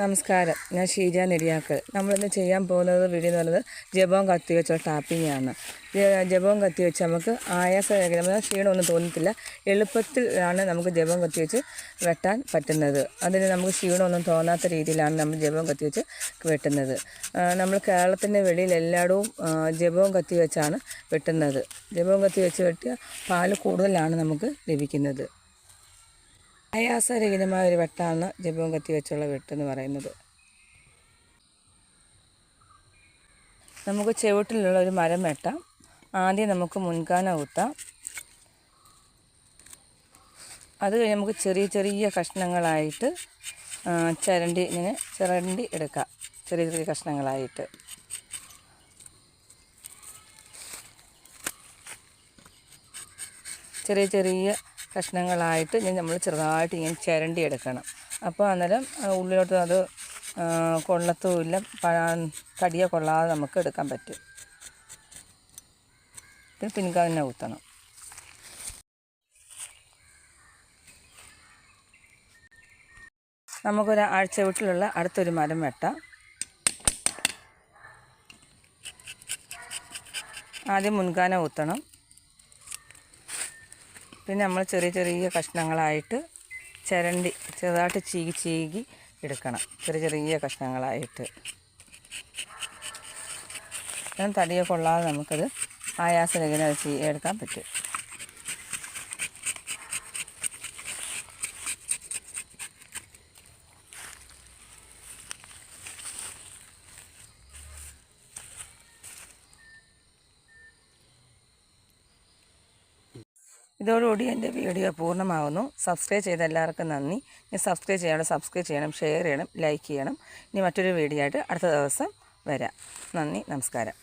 നമസ്കാരം. ഞാൻ ഷീജ നെടിയാക്കൽ. നമ്മളിന്ന് ചെയ്യാൻ പോകുന്നത് വീഡിയോ എന്ന് പറയുന്നത് ജപവും കത്തി വെച്ചുള്ള ടാപ്പിംഗ് ആണ്. ജപവും കത്തി വെച്ച് നമുക്ക് ആയാസരഹിതമായ ക്ഷീണമൊന്നും തോന്നത്തില്ല. എളുപ്പത്തിൽ ആണ് നമുക്ക് ജപവും കത്തി വെച്ച് വെട്ടാൻ പറ്റുന്നത്. അതിന് നമുക്ക് ക്ഷീണമൊന്നും തോന്നാത്ത രീതിയിലാണ് നമ്മൾ ജപവും കത്തി വെച്ച് വെട്ടുന്നത്. നമ്മൾ കേരളത്തിന്റെ വെളിയിൽ എല്ലായിടവും ജപവും കത്തി വെച്ചാണ് വെട്ടുന്നത്. ജപവും കത്തി വെച്ച് വെട്ടിയ പാൽ കൂടുതലാണ് നമുക്ക് ലഭിക്കുന്നത്. ആയാസരഹിതമായ ഒരു വെട്ടാണ് ജപവും കത്തി വെച്ചുള്ള വെട്ടെന്ന് പറയുന്നത്. നമുക്ക് ചുവട്ടിലുള്ള ഒരു മരം വെട്ടാം. ആദ്യം നമുക്ക് മുൻകാന കുത്താം അത് കഴിഞ്ഞ് നമുക്ക് ചെറിയ ചെറിയ കഷ്ണങ്ങളായിട്ട് ചരണ്ടി ഇങ്ങനെ ചിരണ്ടി എടുക്കാം. ചെറിയ ചെറിയ കഷ്ണങ്ങളായിട്ട്. ചെറിയ ചെറിയ കഷ്ണങ്ങളായിട്ട് ഞാൻ നമ്മൾ ചെറുതായിട്ട് ഇങ്ങനെ ചിരണ്ടി എടുക്കണം അപ്പോൾ അന്നേരം ഉള്ളിലോട്ട് അത് കൊള്ളത്തുമില്ല കടിയ കൊള്ളാതെ നമുക്ക് എടുക്കാൻ പറ്റും. പിന്നെ പിൻകാലിനെ കുത്തണം. നമുക്കൊരു ആഴ്ച വീട്ടിലുള്ള അടുത്തൊരു മരം വെട്ടാം. ആദ്യം മുൻകാന കുത്തണം. പിന്നെ നമ്മൾ ചെറിയ ചെറിയ കഷ്ണങ്ങളായിട്ട് ചിരണ്ടി ചെറുതായിട്ട് ചീകി ചീകി എടുക്കണം. ചെറിയ ചെറിയ കഷ്ണങ്ങളായിട്ട്. ഞാൻ തടിയെ കൊള്ളാതെ നമുക്കത് ആയാസരഹിതം അത് എടുക്കാൻ പറ്റും. ഇതോടുകൂടി എന്റെ വീഡിയോ പൂർണമാകുന്നു സബ്സ്ക്രൈബ് ചെയ്ത എല്ലാവർക്കും നന്ദി. ഇനി സബ്സ്ക്രൈബ് ചെയ്യണം സബ്സ്ക്രൈബ് ചെയ്യണം ഷെയർ ചെയ്യണം ലൈക്ക് ചെയ്യണം. ഇനി മറ്റൊരു വീഡിയോ ആയിട്ട് അടുത്ത ദിവസം വരാം. നന്ദി നമസ്കാരം.